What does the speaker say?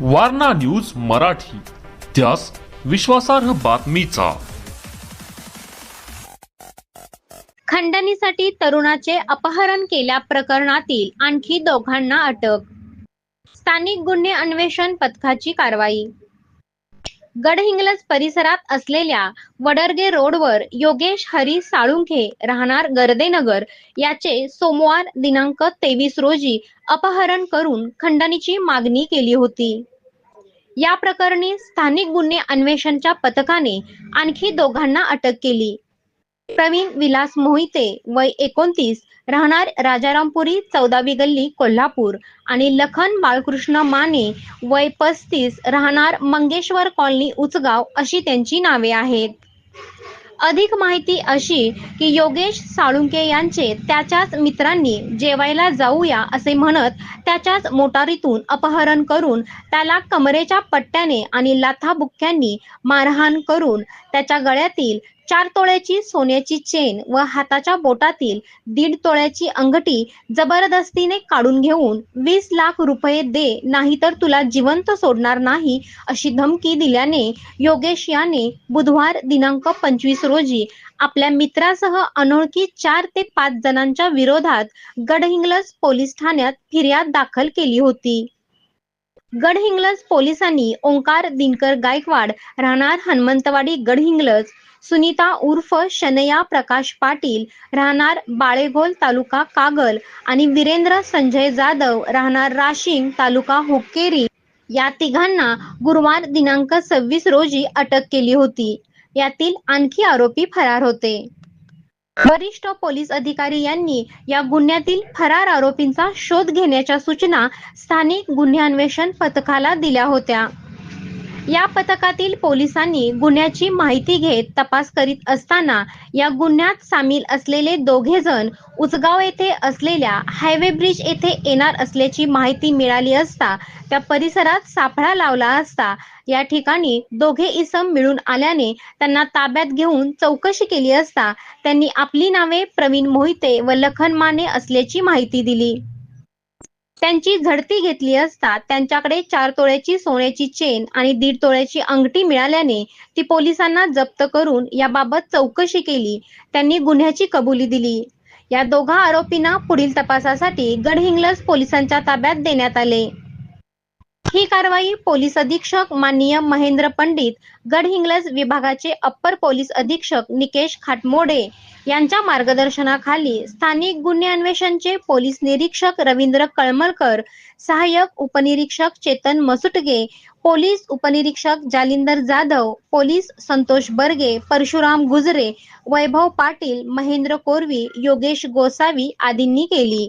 Warna news Marathi. त्यास विश्वासार्ह बातमीचा. खंडणीसाठी तरुणाचे अपहरण केल्या प्रकरणातील आणखी दोघांना अटक. स्थानिक गुन्हे अन्वेषण पथकाची कारवाई. गडहिंग्लज परिसरात असलेल्या वडरगे रोडवर योगेश हरी साळुंखे राहणार गर्देनगर. याचे सोमवार दिनांक तेवीस रोजी अपहरण करून खंडणीची मागणी केली होती. या प्रकरणी स्थानिक गुन्हे अन्वेषणच्या पथकाने आणखी दोघांना अटक केली. प्रवीण विलास मोहिते वय एकोणतीस राहणार राजारामपुरी चौदावी गल्ली कोल्हापूर. आणि लखन बाळकृष्ण माने वय पस्तीस राहणार मंगेश्वर कॉलनी उचगाव अशी त्यांची नावे आहेत. अधिक माहिती अशी की योगेश साळुंके यांचे त्याच्याच मित्रांनी जेवायला जाऊया असे म्हणत त्याच्याच मोटारीतून अपहरण करून त्याला कमरेच्या पट्ट्याने आणि लाथाबुक्क्यांनी मारहाण करून त्याच्या गळ्यातील चार तोळ्याची सोन्याची चेन व हाताच्या बोटातील दीड तोळ्याची अंगठी जबरदस्तीने काढून घेऊन वीस लाख रुपये दे नाहीतर तुला जिवंत सोडणार नाही अशी धमकी दिल्याने योगेश याने बुधवार दिनांक पंचवीस रोजी आपल्या मित्रासह अनोळखी चार ते पाच जणांच्या विरोधात गडहिंग्लज पोलीस ठाण्यात फिर्याद दाखल केली होती. गडहिंग्लज पोलिसांनी ओंकार दिनकर गायकवाड राहणार हनुमंतवाडी गडहिंग्लज सुनीता उर्फ शनया प्रकाश पाटील राहणार बाळेघोल तालुका कागल आणि वीरेंद्र संजय जाधव राहणार राशिंग तालुका हुक्केरी या तिघांना गुरुवार दिनांक सव्वीस रोजी अटक केली होती. यातील आणखी आरोपी फरार होते. वरिष्ठ पोलीस अधिकारी यांनी या गुन्ह्यातील फरार आरोपींचा शोध घेण्याच्या सूचना स्थानिक गुन्हे अन्वेषण पथकाला दिल्या होत्या. या पथकातील पोलिसांनी गुन्ह्याची माहिती घेत तपास करीत असताना या गुन्ह्यात सामील असलेले दोघे जण उचगाव येथे असलेल्या हायवे ब्रिज येथे येणार असल्याची माहिती मिळाली असता त्या परिसरात सापळा लावला असता. या ठिकाणी दोघे इसम मिळून आल्याने त्यांना ताब्यात घेऊन चौकशी केली असता त्यांनी आपली नावे प्रवीण मोहिते व लखन माने असल्याची माहिती दिली. त्यांची झडती घेतली असता त्यांच्याकडे चार तोळ्याची सोन्याची चेन आणि दीड तोळ्याची अंगठी मिळाल्याने ती पोलिसांना जप्त करून याबाबत चौकशी केली. त्यांनी गुन्ह्याची कबुली दिली. या दोघा आरोपींना पुढील तपासासाठी गडहिंग्लज पोलिसांच्या ताब्यात देण्यात आले. ही कारवाई पोलीस अधीक्षक माननीय महेंद्र पंडित गडहिंग्लज विभागाचे अप्पर पोलीस अधीक्षक निकेश खाटमोडे यांच्या मार्गदर्शनाखाली स्थानिक गुन्हे अन्वेषणचे पोलीस निरीक्षक रवींद्र कळमलकर सहाय्यक उपनिरीक्षक चेतन मसुटगे पोलीस उपनिरीक्षक जालिंदर जाधव पोलीस संतोष बर्गे परशुराम गुजरे वैभव पाटील महेंद्र कोरवी योगेश गोसावी आदींनी केली.